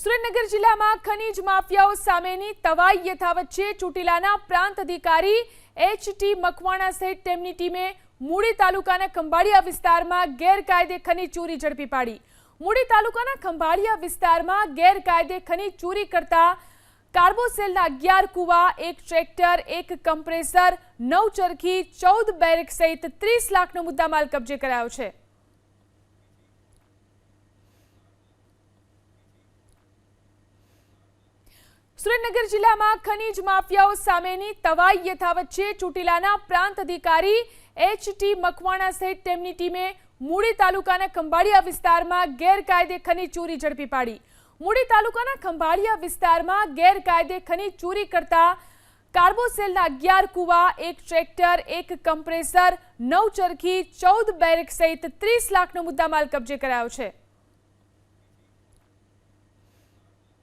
સુરેન્દ્રનગર જિલ્લામાં ખનીજ માફિયાઓ સામેની તવાઈ યથાવત છે. ચોટીલાના પ્રાંત અધિકારી એચ ટી મકવાણા સહિત તેમની ટીમે મૂળી તાલુકાના ખંભાળિયા વિસ્તારમાં ગેરકાયદે ખનીજ ચોરી ઝડપી પાડી. મૂળી તાલુકાના ખંભાળિયા વિસ્તારમાં ગેરકાયદે ખનીજ ચોરી કરતા કાર્બોસેલના અગિયાર કુવા, એક ટ્રેક્ટર, એક કમ્પ્રેસર, નવ ચરખી, ચૌદ બેરેક સહિત ત્રીસ લાખનો મુદ્દામાલ કબજે કરાયો છે. સુરેન્દ્રનગર જિલ્લામાં ખનીજ માફિયાઓ સામેની તવાઈ યથાવત છે. ચોટીલાના પ્રાંત અધિકારી એચ ટી મકવાણા સહિત તેમની ટીમે મૂળી તાલુકાના ખંભાળિયા વિસ્તારમાં ગેરકાયદે ખનીજ ચોરી ઝડપી પાડી. મૂળી તાલુકાના ખંભાળિયા વિસ્તારમાં ગેરકાયદે ખનીજ ચોરી કરતા કાર્બોસેલના અગિયાર કુવા, એક ટ્રેક્ટર, એક કમ્પ્રેસર, નવ ચરખી, ચૌદ બેરેક સહિત ત્રીસ લાખનો મુદ્દામાલ કબજે કરાયો છે.